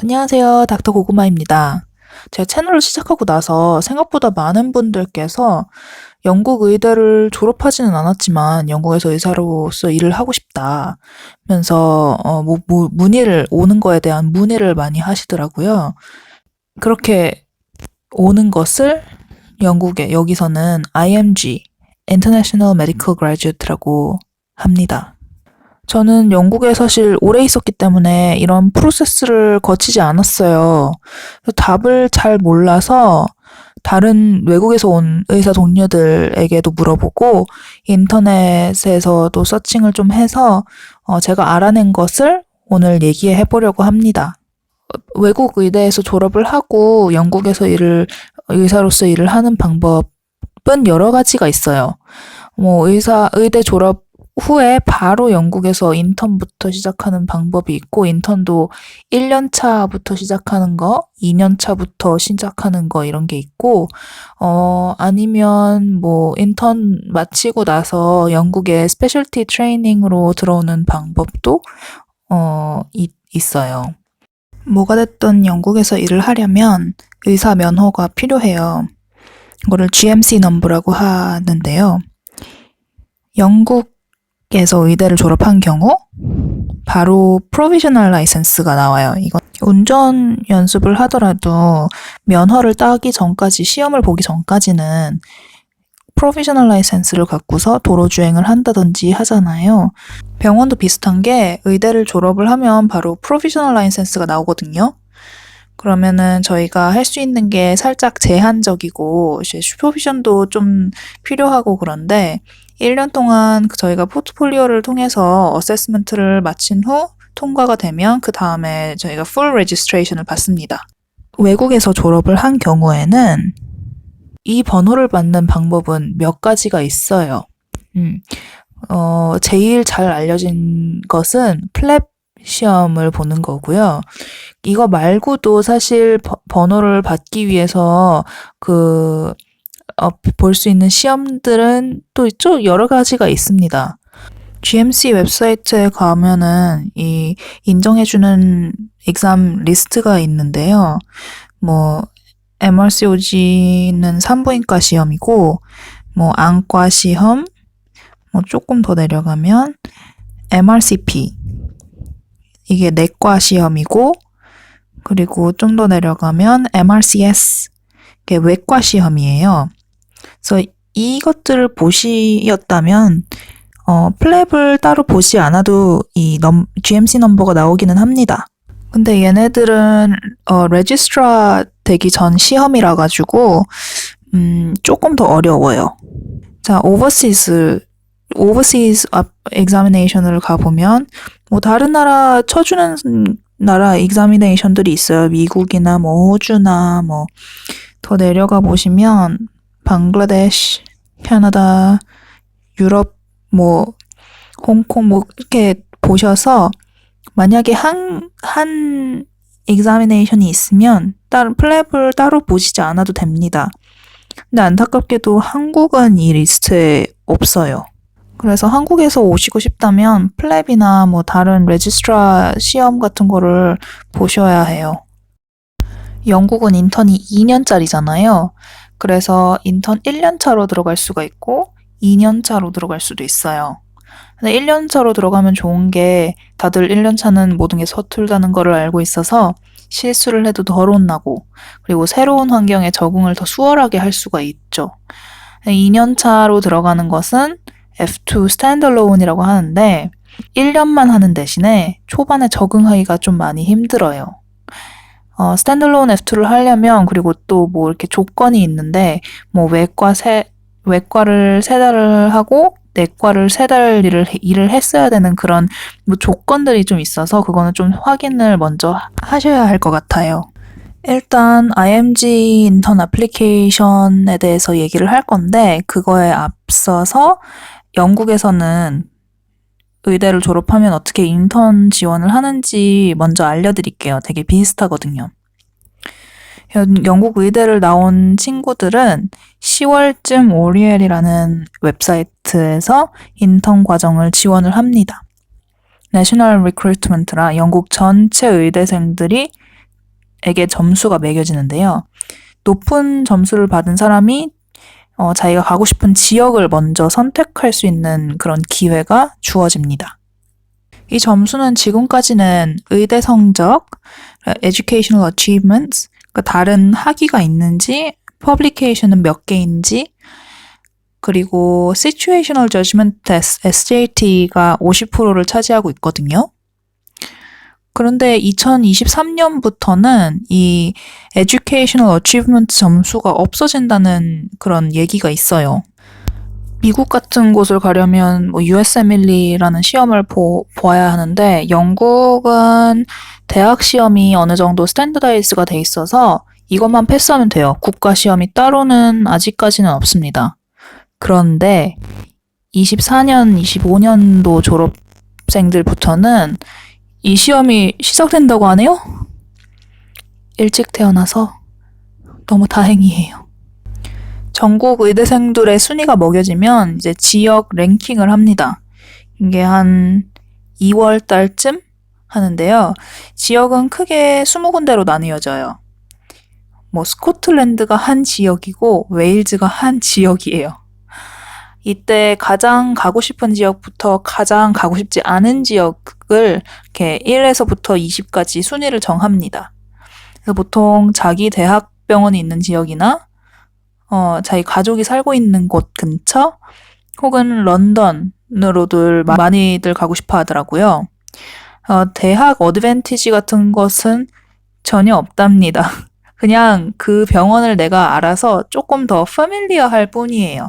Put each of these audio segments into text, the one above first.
안녕하세요. 닥터 고구마입니다. 제가 채널을 시작하고 나서 생각보다 많은 분들께서 영국 의대를 졸업하지는 않았지만 영국에서 의사로서 일을 하고 싶다면서 어, 뭐, 뭐, 문의를 오는 거에 대한 문의를 많이 하시더라고요. 그렇게 오는 것을 영국에 여기서는 IMG International Medical Graduate라고 합니다. 저는 영국에 사실 오래 있었기 때문에 이런 프로세스를 거치지 않았어요. 답을 잘 몰라서 다른 외국에서 온 의사 동료들에게도 물어보고 인터넷에서도 서칭을 좀 해서 어, 제가 알아낸 것을 오늘 얘기해 보려고 합니다. 외국 의대에서 졸업을 하고 영국에서 일을 의사로서 일을 하는 방법은 여러 가지가 있어요. 뭐 의사 의대 졸업 후에 바로 영국에서 인턴부터 시작하는 방법이 있고 인턴도 1년 차부터 시작하는 거, 2년 차부터 시작하는 거 이런 게 있고 어 아니면 뭐 인턴 마치고 나서 영국에 스페셜티 트레이닝으로 들어오는 방법도 어 있, 있어요. 뭐가 됐든 영국에서 일을 하려면 의사 면허가 필요해요. 이거를 GMC 넘버라고 하는데요. 영국 에서 의대를 졸업한 경우 바로 프로비셔널 라이센스가 나와요. 이거 운전 연습을 하더라도 면허를 따기 전까지 시험을 보기 전까지는 프로비셔널 라이센스를 갖고서 도로 주행을 한다든지 하잖아요. 병원도 비슷한 게 의대를 졸업을 하면 바로 프로비셔널 라이센스가 나오거든요. 그러면은 저희가 할 수 있는 게 살짝 제한적이고 이제 슈퍼비전도 좀 필요하고 그런데 1년 동안 그 저희가 포트폴리오를 통해서 어세스먼트를 마친 후 통과가 되면 그 다음에 저희가 풀 레지스트레이션을 받습니다. 외국에서 졸업을 한 경우에는 이 번호를 받는 방법은 몇 가지가 있어요. 음, 어, 제일 잘 알려진 것은 플랩 시험을 보는 거고요. 이거 말고도 사실 버, 번호를 받기 위해서 그, 어, 볼 수 있는 시험들은 또 있죠? 여러 가지가 있습니다. GMC 웹사이트에 가면은 이 인정해주는 exam 리스트가 있는데요. 뭐, MRCOG는 산부인과 시험이고, 뭐, 안과 시험, 뭐, 조금 더 내려가면 MRCP. 이게 내과 시험이고, 그리고 좀 더 내려가면 MRCS. 이게 외과 시험이에요. 그래서 이것들을 보시였다면, 어, 플랩을 따로 보지 않아도 이 넘, GMC 넘버가 나오기는 합니다. 근데 얘네들은 어, 레지스트라 되기 전 시험이라 가지고 음, 조금 더 어려워요. 자, 오버시즈 오버시즈 examination을 가보면 뭐 다른 나라 쳐주는 나라 examination들이 있어요. 미국이나 뭐 호주나 뭐 더 내려가 보시면 방글라데시, 캐나다, 유럽 뭐 홍콩 뭐 이렇게 보셔서 만약에 한, 한 examination이 있으면 다른 플랩을 따로 보시지 않아도 됩니다. 근데 안타깝게도 한국은 이 리스트에 없어요. 그래서 한국에서 오시고 싶다면 플랩이나 뭐 다른 레지스트라 시험 같은 거를 보셔야 해요. 영국은 인턴이 2년짜리잖아요. 그래서 인턴 1년차로 들어갈 수가 있고 2년차로 들어갈 수도 있어요. 근데 1년차로 들어가면 좋은 게 다들 1년차는 모든 게 서툴다는 거를 알고 있어서 실수를 해도 덜 혼나고 그리고 새로운 환경에 적응을 더 수월하게 할 수가 있죠. 2년차로 들어가는 것은 F2 standalone이라고 하는데 1년만 하는 대신에 초반에 적응하기가 좀 많이 힘들어요. 어, 스탠드로운 F2를 하려면 그리고 또 뭐 이렇게 조건이 있는데 뭐 외과 세 외과를 세 달을 하고 내과를 세 달 일을 일을 했어야 되는 그런 뭐 조건들이 좀 있어서 그거는 좀 확인을 먼저 하셔야 할 것 같아요. 일단 IMG 인턴 애플리케이션에 대해서 얘기를 할 건데 그거에 앞서서 영국에서는 의대를 졸업하면 어떻게 인턴 지원을 하는지 먼저 알려드릴게요. 되게 비슷하거든요. 영국 의대를 나온 친구들은 10월쯤 오리엘이라는 웹사이트에서 인턴 과정을 지원을 합니다. 내셔널 리크루트먼트라 영국 전체 의대생들이 에게 점수가 매겨지는데요. 높은 점수를 받은 사람이 어, 자기가 가고 싶은 지역을 먼저 선택할 수 있는 그런 기회가 주어집니다. 이 점수는 지금까지는 의대 성적, educational achievements, 그 다른 학위가 있는지, publication은 몇 개인지, 그리고 situational judgment test, SJT가 50%를 차지하고 있거든요. 그런데 2023년부터는 이 educational achievement 점수가 없어진다는 그런 얘기가 있어요. 미국 같은 곳을 가려면 뭐 USMLE라는 시험을 보, 보아야 하는데 영국은 대학 시험이 어느 정도 스탠더다이즈가 돼 있어서 이것만 패스하면 돼요. 국가 시험이 따로는 아직까지는 없습니다. 그런데 24년, 25년도 졸업생들부터는 이 시험이 시작된다고 하네요? 일찍 태어나서 너무 다행이에요. 전국 의대생들의 순위가 먹여지면 이제 지역 랭킹을 합니다. 이게 한 2월 달쯤 하는데요. 지역은 크게 20군데로 나뉘어져요. 뭐 스코틀랜드가 한 지역이고 웨일즈가 한 지역이에요. 이때 가장 가고 싶은 지역부터 가장 가고 싶지 않은 지역을 이렇게 1에서부터 20까지 순위를 정합니다. 그래서 보통 자기 대학병원이 있는 지역이나 어, 자기 가족이 살고 있는 곳 근처 혹은 런던으로들 많이들 가고 싶어 하더라고요. 어, 대학 어드밴티지 같은 것은 전혀 없답니다. 그냥 그 병원을 내가 알아서 조금 더 패밀리어 할 뿐이에요.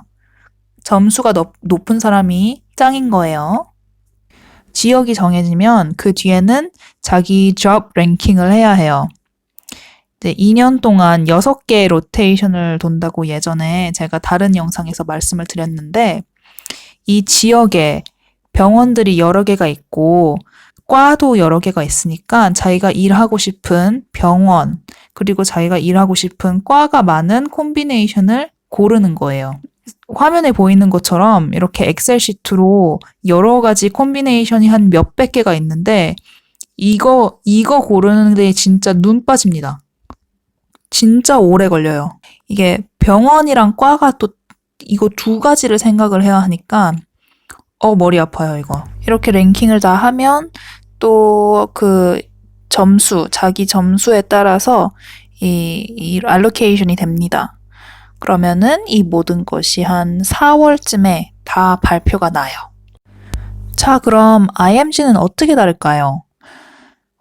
점수가 높, 높은 사람이 짱인 거예요. 지역이 정해지면 그 뒤에는 자기 job 랭킹을 해야 해요. 네, 2년 동안 6개의 로테이션을 돈다고 예전에 제가 다른 영상에서 말씀을 드렸는데 이 지역에 병원들이 여러 개가 있고 과도 여러 개가 있으니까 자기가 일하고 싶은 병원 그리고 자기가 일하고 싶은 과가 많은 콤비네이션을 고르는 거예요. 화면에 보이는 것처럼 이렇게 엑셀 시트로 여러 가지 콤비네이션이 한 몇백 개가 있는데 이거 이거 고르는데 진짜 눈 빠집니다. 진짜 오래 걸려요. 이게 병원이랑 과가 또 이거 두 가지를 생각을 해야 하니까 어 머리 아파요 이거. 이렇게 랭킹을 다 하면 또 그 점수 자기 점수에 따라서 이, 이 알로케이션이 됩니다. 그러면은 이 모든 것이 한 4월쯤에 다 발표가 나요. 자, 그럼 IMG는 어떻게 다를까요?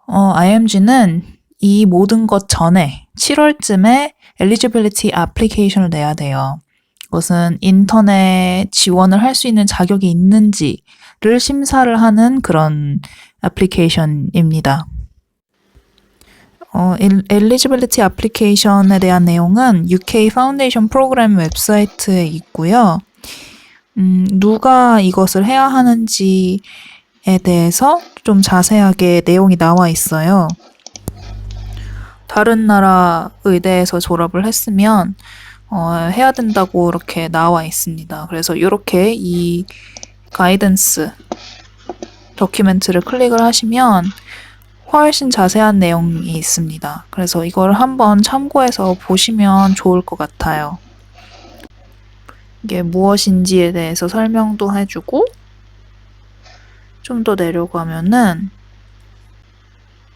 어, IMG는 이 모든 것 전에 7월쯤에 eligibility application을 내야 돼요. 이것은 인터넷 지원을 할 수 있는 자격이 있는지를 심사를 하는 그런 애플리케이션입니다. 어, eligibility application에 대한 내용은 UK Foundation 프로그램 웹사이트에 있고요. 음, 누가 이것을 해야 하는지에 대해서 좀 자세하게 내용이 나와 있어요. 다른 나라 의대에서 졸업을 했으면 어, 해야 된다고 이렇게 나와 있습니다. 그래서 이렇게 이 가이던스 도큐멘트를 클릭을 하시면 훨씬 자세한 내용이 있습니다. 그래서 이걸 한번 참고해서 보시면 좋을 것 같아요. 이게 무엇인지에 대해서 설명도 해주고 좀 더 내려가면은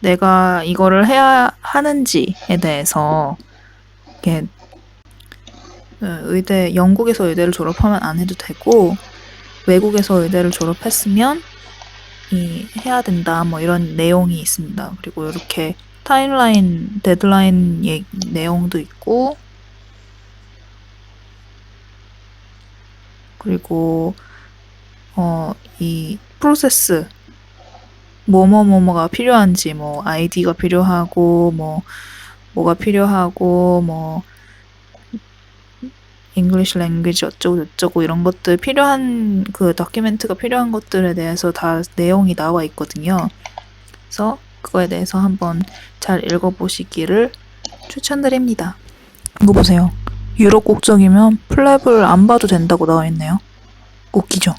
내가 이거를 해야 하는지에 대해서 이게 어, 의대 영국에서 의대를 졸업하면 안 해도 되고 외국에서 의대를 졸업했으면 이 해야 된다 뭐 이런 내용이 있습니다. 그리고 이렇게 타임라인 데드라인 예, 내용도 있고 그리고 어 이 프로세스 뭐뭐뭐뭐가 필요한지 뭐 아이디가 필요하고 뭐 뭐가 필요하고 뭐 잉글리시 랭귀지 어쩌고 저쩌고 이런 것들 필요한 그 다큐멘트가 필요한 것들에 대해서 다 내용이 나와 있거든요. 그래서 그거에 대해서 한번 잘 읽어보시기를 추천드립니다. 이거 보세요. 유럽 국적이면 플랩을 안 봐도 된다고 나와 있네요. 웃기죠?